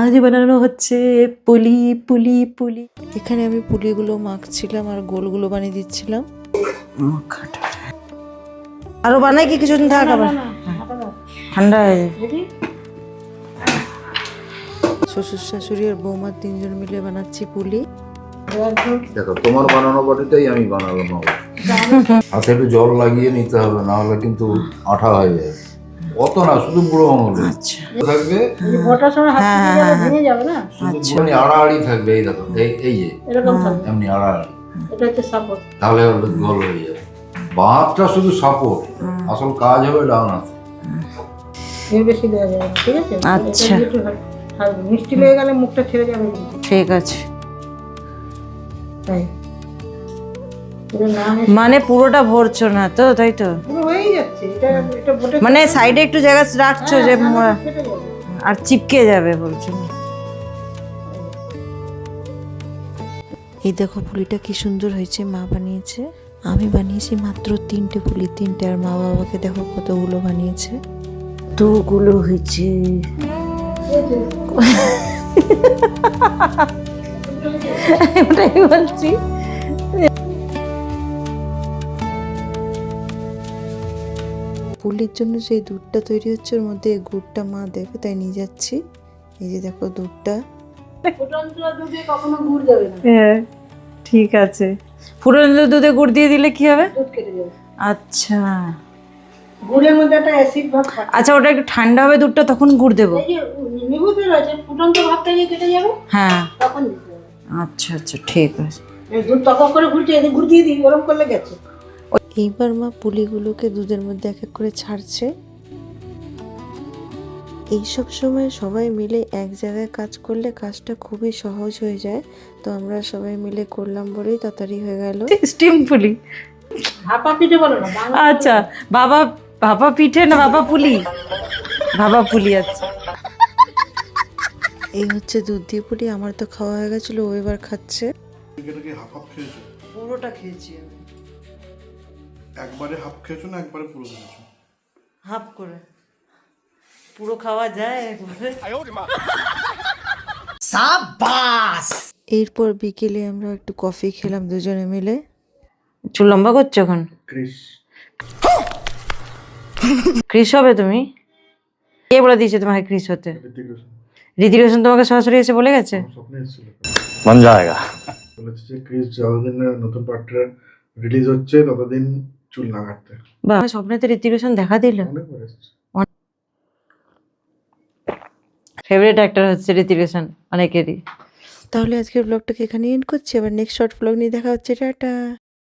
আজ বানানো হচ্ছে পুলি পুলি পুলি। এখানে আমি পুলিগুলো মাখছিলাম আর গোলগুলো বানিয়ে দিচ্ছিলাম। আরও বানাই কি কিছুদিন থাক আবার। ঠান্ডা হয়ে যাবে শ্বশুর শাশুড়ি আর বৌমার তিনজন মিলে বানাচ্ছি পুলি। দেখো তোমার বানানো বাটিটাই আমি বানালাম। আবার। হাতে একটু জল লাগিয়ে নিতে হবে না হলে কিন্তু আঠা হয়ে যায় অত না শুধু বুড়ো আঙুল আচ্ছা। থাকবে হ্যাঁ হ্যাঁ হ্যাঁ। হ্যাঁ এমনি আড়াআড়ি থাকবে এই দেখো এই এই যে এমনি আড়াআড়ি। তাহলে গোল হয়ে যাবে। বাঁধটা শুধু সাপোর্ট আসল কাজ হবে ডাউন হাতে বেশি দেওয়া যাবে না, ঠিক আছে? আচ্ছা। মিষ্টি লেগে গেলে মুখটা ছেড়ে যাবে ঠিক আছে। তাই। মানে পুরোটা ভরছো না তো তাই তো? পুরো হয়েই যাচ্ছে এটা এটা বোটে মানে সাইডে একটু জায়গা রাখছো যে ম- আর চিপকে যাবে বলছো। এই দেখো পুলিটা কি সুন্দর হয়েছে মা বানিয়েছে। আমি বানিয়েছি মাত্র তিনটে পুলি তিনটে আর মা বাবাকে দেখো কতগুলো বানিয়েছে। দুগুলো হয়েছে। ওটাই বলছি। পুলির জন্য যে দুধটা তৈরি হচ্ছে ওর মধ্যে গুড়টা মা দেবে তাই নিয়ে যাচ্ছি। এই যে দেখো দুধটা। ফুটন্ত দুধে কখনো গুড় যাবে না। হ্যাঁ ঠিক আছে। ফুটন্ত দুধে গুড় দিয়ে দিলে কি হবে? দুধ কেটে যাবে। আচ্ছা। গুড়ের মধ্যে একটা অ্যাসিড ভাব থাকে। আচ্ছা ওটা একটু ঠান্ডা হবে দুধটা তখন গুড় দেবো। এই যে নিবুতে রয়েছে ফুটন্ত ভাবটা যে কেটে যাবে হ্যাঁ। তখন আচ্ছা আচ্ছা ঠিক আছে। দুধ তখন করে দিয়ে দিই গরম করলে গেছে। এইবার মা পুলিগুলোকে দুধের মধ্যে এক এক করে ছাড়ছে। এইসব সময় সবাই মিলে এক জায়গায় কাজ করলে কাজটা খুবই সহজ হয়ে যায়। তো আমরা সবাই মিলে করলাম বলেই তাড়াতাড়ি হয়ে গেল। স্টিম পুলি। ভাপা পিঠে বলো না আচ্ছা বাবা বাবা পিঠে না বাবা পুলি? বাবা পুলি আচ্ছা। এই হচ্ছে দুধ দিয়ে পুলি আমার তো খাওয়া হয়ে গেছিল ও এবার খাচ্ছে। এটাকে হাফ হাফ খেয়েছো? পুরোটা খেয়েছি আমি। একবারে হাফ খেয়েছো না একবারে পুরো খেয়েছো? হাফ করে। পুরো খাওয়া যায় একবারে। সাবাস! এরপর বিকেলে আমরা একটু কফি খেলাম দুজনে মিলে। চুল লম্বা করছ এখন? ক্রিস। হবে তুমি? কে বলে দিয়েছে তোমাকে ক্রিস হতে? ঋতিক রোশন তোমাকে সরাসরি এসে বলে গেছে? মন যায়গা বলেছে যে ক্রিস যতদিন নতুন পার্টটা রিলিজ হচ্ছে ততদিন চুল না কাটতে। বা আমার স্বপ্নেতে ঋতিক রোশন দেখা দিল? অনেক বার এসেছে। ফেভারিট অ্যাক্টর হচ্ছে ঋতিক রোশন অনেকেরই। তাহলে আজকের ব্লগটাকে এখানে এন্ড করছি। আবার নেক্সট শর্ট ব্লগ নিয়ে দেখা হচ্ছে টাটা।